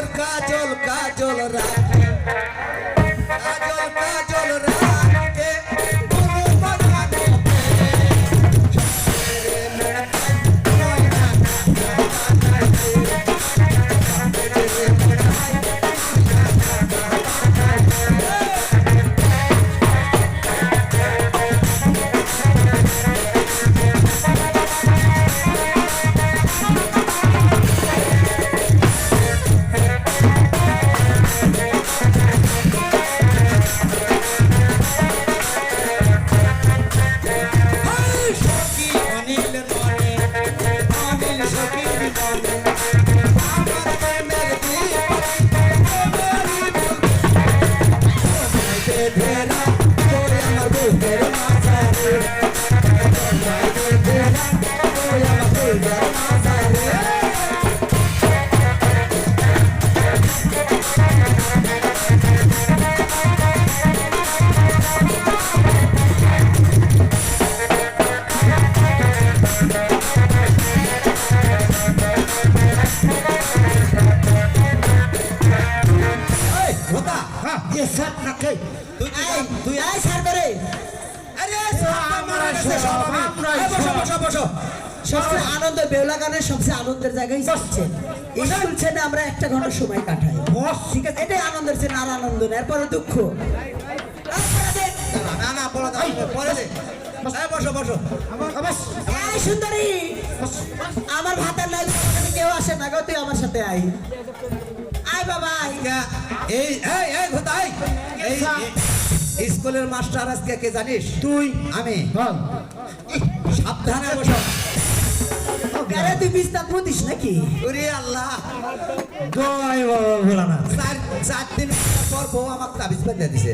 মোর কাজল কাজল রাখি head, head, head. এ sir রাখে আমরা সব আমরা আনন্দের জায়গায় যাচ্ছে স্কুল ছেড়ে আমরা একটা ঘণ্টা সময় কাটাই। ঠিক আছে? এটাই আনন্দের ছেড়ে আর আনন্দ না এরপরে দুঃখ। বসো বসো। এই আমার ভাতের লাগে কেউ আসে না গো তুই আমার সাথে আই আয় বাবা এই এই ঘোতা স্কুলের মাস্টার আজকে কে জানিস? তুই। আমি। সাবধানে বসো। তুই বিস্তার নাকি? ওরে আল্লাহ। জয় বাবা ভোলানাথ। চার দিন পর বউ আমার তাবিজ বেঁধে দিছে।